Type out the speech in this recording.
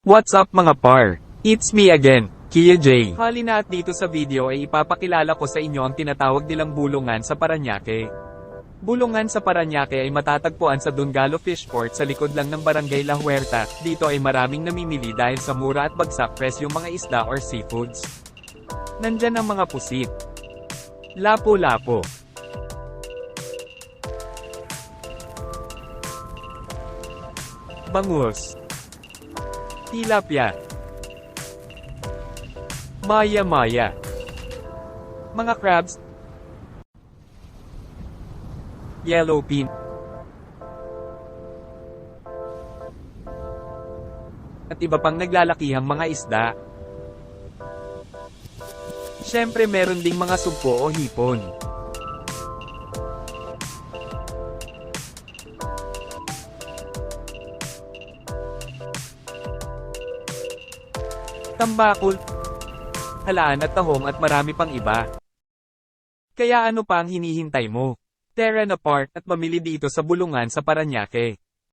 What's up mga par? It's me again, Kia J. Halina at dito sa video ay ipapakilala ko sa inyo ang tinatawag nilang bulungan sa Paranaque. Bulungan sa Paranaque ay matatagpuan sa Dungalo Fishport sa likod lang ng Barangay La Huerta. Dito ay maraming namimili dahil sa mura at bagsak presyong mga isda or seafoods. Nandyan ang mga pusit. Lapo-lapo. Bangus. Tilapia. Maya-maya. Mga crabs. Yellowfin. At iba pang naglalakihang mga isda. Siyempre meron ding mga sugpo o hipon. Tambakol, halaan at tahong at marami pang iba. Kaya ano pa ang hinihintay mo? Tara na part at mamili dito sa bulungan sa Paranaque.